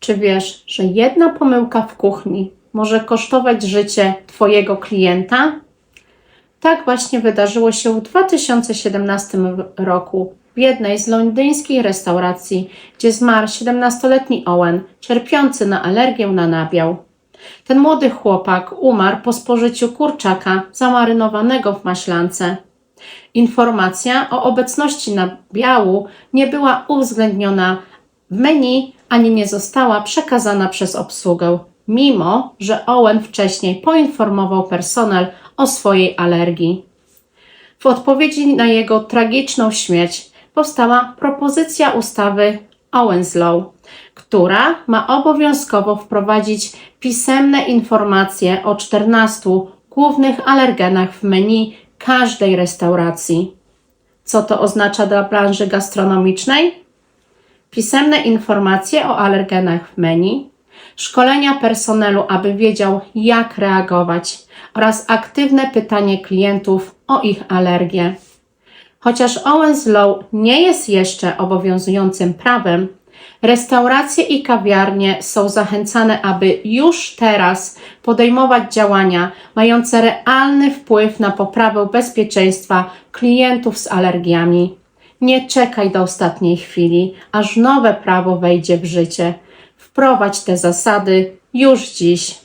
Czy wiesz, że jedna pomyłka w kuchni może kosztować życie Twojego klienta? Tak właśnie wydarzyło się w 2017 roku w jednej z londyńskich restauracji, gdzie zmarł 17-letni Owen, cierpiący na alergię na nabiał. Ten młody chłopak umarł po spożyciu kurczaka zamarynowanego w maślance. Informacja o obecności nabiału nie była uwzględniona menu ani nie została przekazana przez obsługę, mimo że Owen wcześniej poinformował personel o swojej alergii. W odpowiedzi na jego tragiczną śmierć powstała propozycja ustawy Owens Law, która ma obowiązkowo wprowadzić pisemne informacje o 14 głównych alergenach w menu każdej restauracji. Co to oznacza dla branży gastronomicznej? Pisemne informacje o alergenach w menu, szkolenia personelu, aby wiedział, jak reagować, oraz aktywne pytanie klientów o ich alergię. Chociaż Owens Law nie jest jeszcze obowiązującym prawem, restauracje i kawiarnie są zachęcane, aby już teraz podejmować działania mające realny wpływ na poprawę bezpieczeństwa klientów z alergiami. Nie czekaj do ostatniej chwili, aż nowe prawo wejdzie w życie. Wprowadź te zasady już dziś.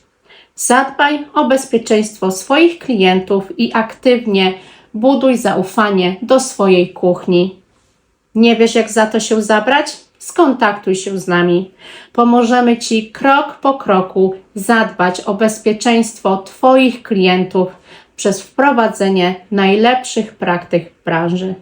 Zadbaj o bezpieczeństwo swoich klientów i aktywnie buduj zaufanie do swojej kuchni. Nie wiesz, jak za to się zabrać? Skontaktuj się z nami. Pomożemy Ci krok po kroku zadbać o bezpieczeństwo Twoich klientów przez wprowadzenie najlepszych praktyk branży.